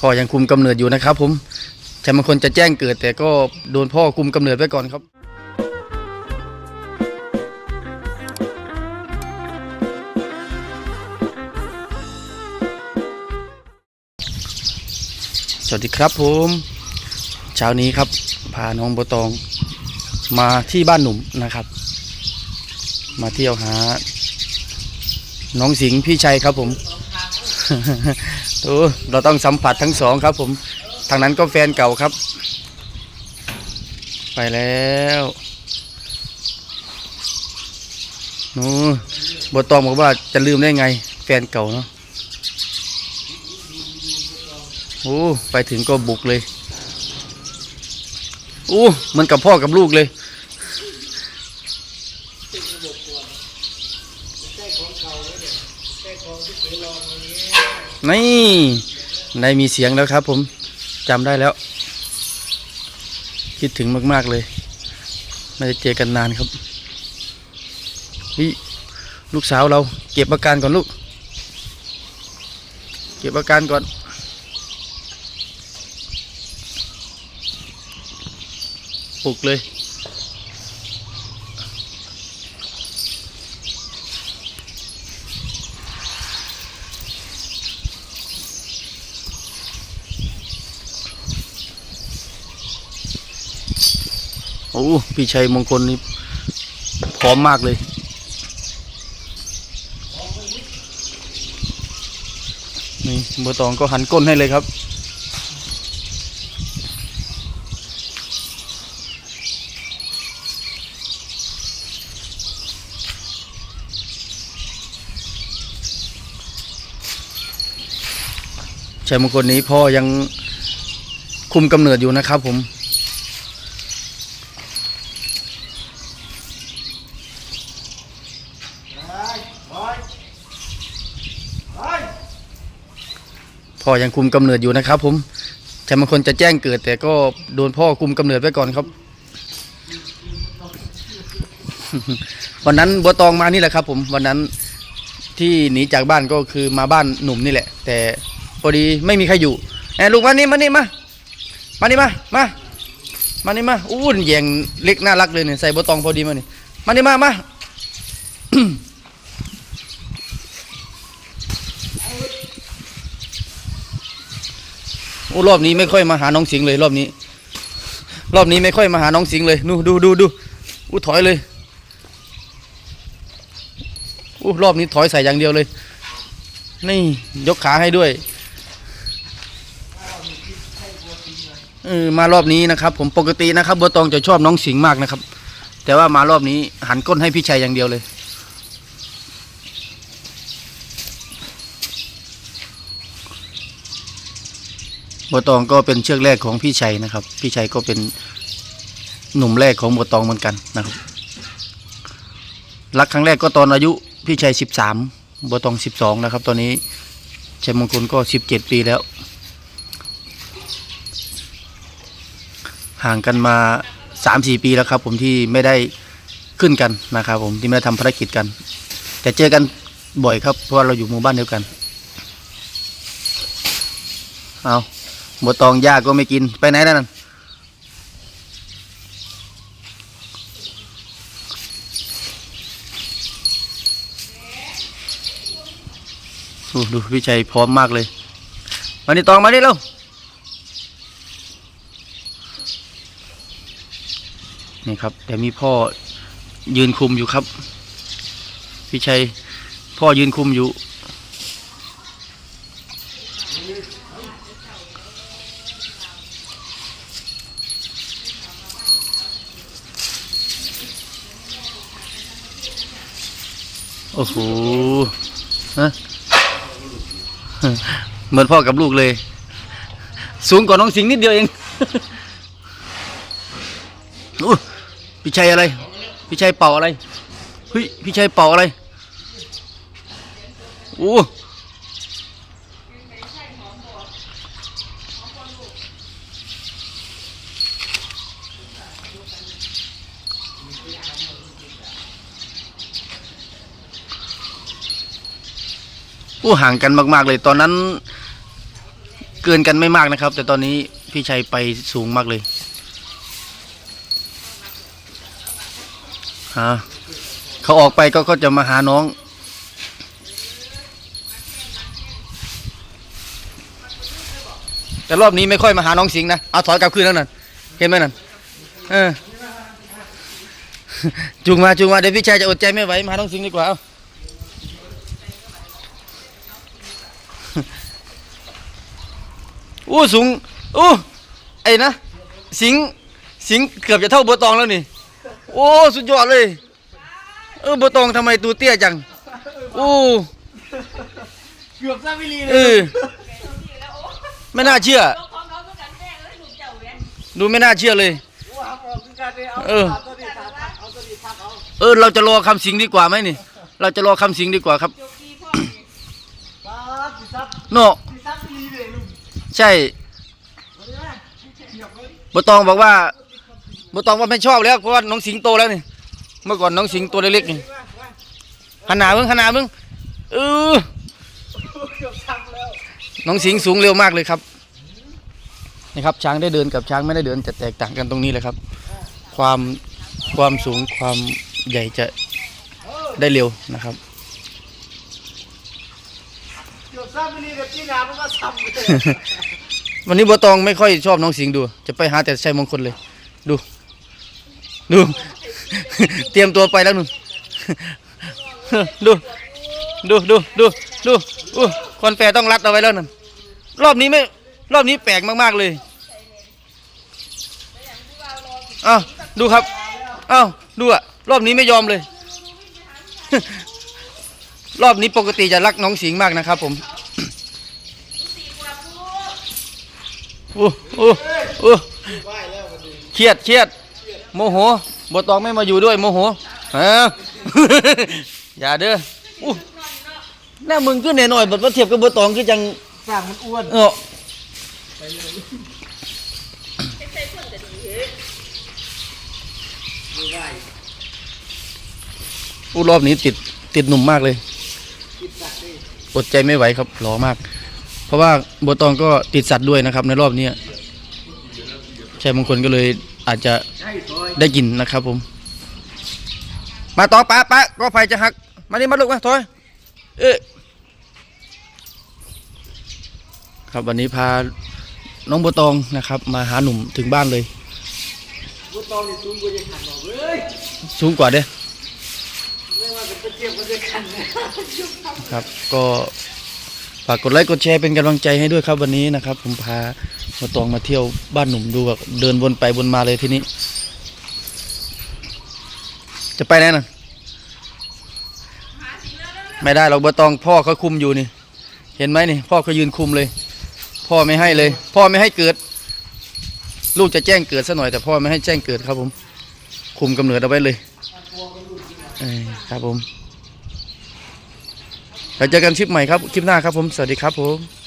พ่อยังคุมกำเนิดอยู่นะครับ ผมชายมงคลจะแจ้งเกิด แต่ก็โดนพ่อคุมกำเนิดไว้ก่อนครับสวัสดีครับผมเช้านี้ครับ พาน้องโบตองมาที่บ้านหนุ่มนะครับ มาเที่ยวหา น้องสิงห์พี่ชัยครับผม โอ้เราต้องสัมผัสทั้งสองครับ ผมทางนั้นก็แฟนเก่าครับ ไปแล้วโอ้บตองบอกว่าจะลืมได้ไง แฟนเก่าเนาะโอ้ไปถึงก็บุกเลยโอ้มือนกับพ่อกับลูกเลย นี่ในมีเสียงแล้วครับผมจำได้แล้ว คิดถึงมาก ๆ เลยไม่ได้เจอกันนานครับนี่ลูกสาวเราเก็บอาการก่อนลูก เก็บอาการก่อน ปลุกเลย โอ้พี่ชัยมงคลนี่พร้อมมากเลย นี่บัวตองก็หันก้นให้เลยครับ ชัยมงคลนี้พ่อยังคุมกำเนิดอยู่นะครับผม พ่อยังคุมกำเนิดอยู่นะครับ ผมชัยมงคลจะแจ้งเกิด แต่ก็โดนพ่อคุมกำเนิดไว้ก่อนครับ วันนั้นบัวตองมานี่แหละครับ ผมวันนั้นที่หนีจากบ้านก็คือมาบ้านหนุ่มนี่แหละ แต่พอดีไม่มีใครอยู่แอบลูกมานี่มานี่มามานี่มามามานี่มาอู้นแยงเล็กน่ารักเลยเนี่ยใส่บัวตองพอดีมานี่มานี่มามา โอ้รอบนี้ไม่ค่อยมาหาน้องสิงเลย รอบนี้ รอบนี้ไม่ค่อยมาหาน้องสิงเลยนู่ดูดูดูอู้ถอยเลยอู้รอบนี้ถอยใส่อย่างเดียวเลย นี่ยกขาให้ด้วยเออมารอบนี้นะครับ ผมปกตินะครับบัวตองจะชอบน้องสิงห์มากนะครับ แต่ว่ามารอบนี้หันก้นให้พี่ชัยอย่างเดียวเลย บัวตองก็เป็นเชือกแรกของพี่ชัยนะครับ พี่ชัยก็เป็นหนุ่มแรกของบัวตองเหมือนกันนะครับ รักครั้งแรกก็ตอนอายุพี่ชัยสิบสามบัวตองสิบสองนะครับ ตอนนี้ชัยมงคลก็สิบเจ็ดปีแล้ว ห่างกันมาสามสี่ปีแล้วครับ ผมที่ไม่ได้ขึ้นกันนะครับ ผมที่ไม่ได้ทำภารกิจกัน แต่เจอกันบ่อยครับเพราะเราอยู่หมู่บ้านเดียวกัน เอา บัวตองยาก็ไม่กินไปไหนแล้วนั่นดูดูพี่ชัยพร้อมมากเลย มานี่ตองมานี่เร็วนี่ครับ แต่มีพ่อยืนคุมอยู่ครับ พี่ชัยพ่อยืนคุมอยู่ อ้โหฮะเหมือนพ่อกับลูกเลย สูงกว่าน้องสิงห์นิดเดียวเองอู้พี่ชัยอะไร พี่ชัยเป่าอะไรเฮ้ยพี่ชัยเป่าอะไรโอ้ โอ้ห่างกันมาก ๆ เลยตอนนั้น เกินกันไม่มากนะครับ แต่ตอนนี้พี่ชัยไปสูงมากเลยฮะเขาออกไปก็ก็จะมาหาน้องแต่รอบนี้ไม่ค่อยมาหาน้องสิงห์นะเอาถอยกลับคืนแล้วนั่นเห็นไหมนั่นเออจูงมาจูงมาเดี๋ยวพี่ชายจะอดใจไม่ไหวมาหาน้องสิงห์ดีกว่าเอา อู้สูงอู้ไอ้นะสิงห์สิงห์เกือบจะเท่าบัวตองแล้วนี่โอ้สุดยอดเลย เออบัวตองทำไมตัวเตี้ยจังอู้เกือบซาวิลีเลเอยอไม่น่าเชื่อของน้องก็กันแท้เอ้ยลูกเจ้าเว้ยดูไม่น่าเชื่อเลยว่าเอาคือการเอาเออ ตัวนี้ทักเอาตัวนี้ทักเอาเออ เราจะรอคำสิงดีกว่าไหมนี่ เราจะรอคำสิงดีกว่าครับโจกี้พ่อป้าสิซับโนสิซับวิลีเลยลุง ใช่บเลยบัวตองบอกว่าบัวตองว่าไม่ชอบแล้วเพราะว่าน้องสิงโตแล้วนี่เมื่อก่อนน้องสิงตัวเล็กๆนี่หันหน้ามึงหันหน้ามึงเออน้องสิงสูงเร็วมากเลยครับนี่ครับช้างได้เดินกับช้างไม่ได้เดินจะแตกต่างกันตรงนี้เลยครับ ความความสูงความใหญ่จะได้เร็วนะครับ เกือบซาวิลีกับจีนามันก็ซับเลยวันนี้บัวตองไม่ค่อยชอบน้องสิงห์ดู จะไปหาแต่ชัยมงคลเลย ดู ดู เตรียมตัวไปแล้วนุ่นดูดูดูดูดูอู้คอนแฟร์ต้องรัดเอาไว้แล้วนั่นรอบนี้ไม่ รอบนี้แปลกมาก ๆ เลยอ้าวดูครับอ้าวดูอะรอบนี้ไม่ยอมเลย รอบนี้ปกติจะรักน้องสิงห์มากนะครับผม อ้โอ้โอ้เครียดเครียด โมโหบตองไม่มาอยู่ด้วยโมโหฮะอย่าเด้ออู้หน้ามึงขึ้นแน่หน่อยบัดว่าเทียบกับบตองคือจังสร้างมันอ้วนเอออู้รอบนี้ติดติดหนุ่มมากเลยอดใจไม่ไหวครับหล่อมาก เพราะว่าบัวตองก็ติดสัตว์ด้วยนะครับ ในรอบนี้ใช่บางคนก็เลยอาจจะได้กินนะครับผม มาต่อปะปะก็ไฟจะหัก มานี่มาลูกมาถอยเอ๊ะครับวันนี้พาน้องบัวตองนะครับ มาหาหนุ่มถึงบ้านเลยบุตรนี่สูงกว่าจะขันบอกเลยสูงกว่าเด็กครับ ก็ ฝากกดไลค์กดแชร์เป็นกำลังใจให้ด้วยครับวันนี้นะครับ ผมพาบัวตองมาเที่ยวบ้านหนุ่มดูแบบเดินวนไปวนมาเลยทีนี้ จะไปไหนน่ะไม่ได้เราบัวตองพ่อเขาคุมอยู่นี่ เห็นไหมนี่ พ่อเขายืนคุมเลย พ่อไม่ให้เลย พ่อไม่ให้เกิด ลูกจะแจ้งเกิดซะหน่อยแต่พ่อไม่ให้แจ้งเกิดครับผม คุมกำเนิดเอาไว้เลยครับผม ล้วเจอกันคลิปใหม่ครับ คลิปหน้าครับผม สวัสดีครับผม